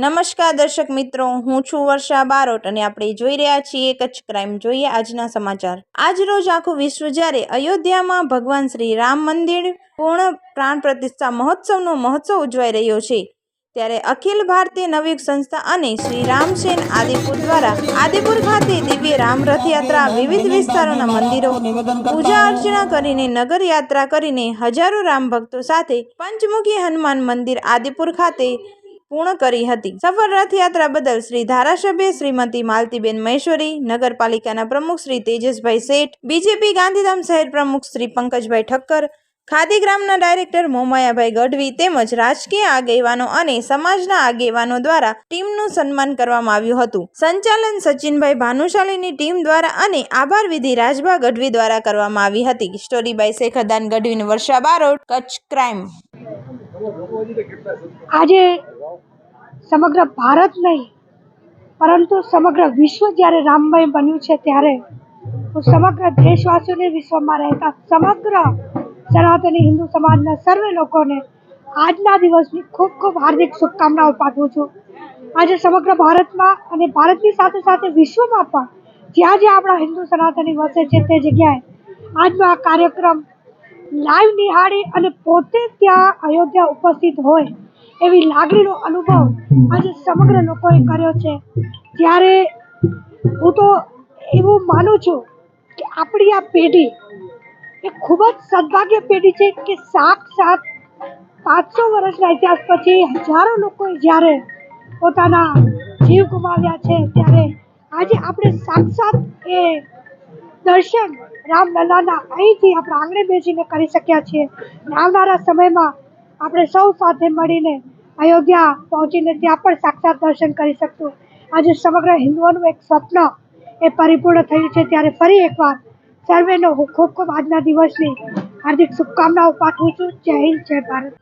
નમસ્કાર દર્શક મિત્રો, હું છું વર્ષા બારોટ અને આપણે જોઈ રહ્યા છીએ કચ્છ ક્રાઇમ જોઈએ આજના સમાચાર. આજ રોજ આખું વિશ્વ જ્યારે અયોધ્યામાં ભગવાન શ્રી રામ મંદિર પૂર્ણ પ્રાણ પ્રતિષ્ઠા મહોત્સવનો મહોત્સવ ઉજવાઈ રહ્યો છે, ત્યારે અખિલ ભારતીય નવી સંસ્થા અને શ્રી રામસેન આદિપુર દ્વારા આદિપુર ખાતે દિવ્ય રામ રથયાત્રા વિવિધ વિસ્તારોના મંદિરો, પૂજા અર્ચના કરીને નગર યાત્રા કરીને હજારો રામ ભક્તો સાથે પંચમુખી હનુમાન મંદિર આદિપુર ખાતે પૂર્ણ કરી હતી. સફળ રથયાત્રા બદલ શ્રી ધારાસભ્ય શ્રીમતી માલતીબેન મહેશ્વરી, નગરપાલિકાના પ્રમુખ શ્રી તેજસભાઈ શેઠ, બીજેપી ગાંધીધામ શહેર પ્રમુખ શ્રી પંકજભાઈ ઠક્કર ખાદીગ્રામના ડાયરેક્ટર મોમાયાભાઈ ગઢવી તેમજ રાજકીય આગેવાનો અને સમાજના આગેવાનો દ્વારા ટીમનું સન્માન કરવામાં આવ્યું હતું. સંચાલન સચિનભાઈ ભાનુશાલીની ટીમ દ્વારા અને આભાર વિધિ રાજભા ગઢવી દ્વારા કરવામાં આવી હતી. સ્ટોરી બાય શેખરદાન ગઢવીનું વર્ષા બારોટ, કચ્છ ક્રાઇમ. આજે સમગ્ર ભારત નહીં, પરંતુ સમગ્ર વિશ્વ જ્યારે રામમય બન્યું છે ત્યારે હું સમગ્ર દેશવાસીઓને વિશ્વમાં રહેતા સમગ્ર સનાતની હિન્દુ સમાજના સર્વે લોકોને આજના દિવસની ખૂબ ખૂબ હાર્દિક શુભકામનાઓ પાઠવું છું. આજે સમગ્ર ભારતમાં અને ભારતની સાથે સાથે વિશ્વમાં પણ જ્યાં જ્યાં આપણા હિન્દુ સનાતની વસે છે તે જગ્યાએ આજનો આ કાર્યક્રમ લાઈવ નિહાળી અને પોતે ત્યાં અયોધ્યા ઉપસ્થિત હોય એવી લાગણીનો અનુભવ આજે સમગ્ર લોકોએ કર્યો છે. ત્યારે હું તો એવું માનું છું કે આપણી આ પેઢી એ ખૂબ જ સદભાગ્ય પેઢી છે કે સાક્ષાત પાંચસો વર્ષના ઇતિહાસ પછી હજારો લોકોએ જ્યારે પોતાના જીવ ગુમાવ્યા છે, ત્યારે આજે આપણે સાક્ષાત એ દર્શન રામલલાના અહીંથી આપણે આંગણે બેસીને કરી શક્યા છીએ. આવનારા સમયમાં આપણે સૌ સાથે મળીને અયોધ્યા પહોંચીને ત્યાં પણ સાક્ષાત દર્શન કરી શકશું. આજે સમગ્ર હિન્દુઓનું એક સ્વપ્ન એ પરિપૂર્ણ થયું છે. ત્યારે ફરી એકવાર સર્વેનો હું ખૂબ ખૂબ આજના દિવસની હાર્દિક શુભકામનાઓ પાઠવું છું. જય હિન્દ, જય ભારત.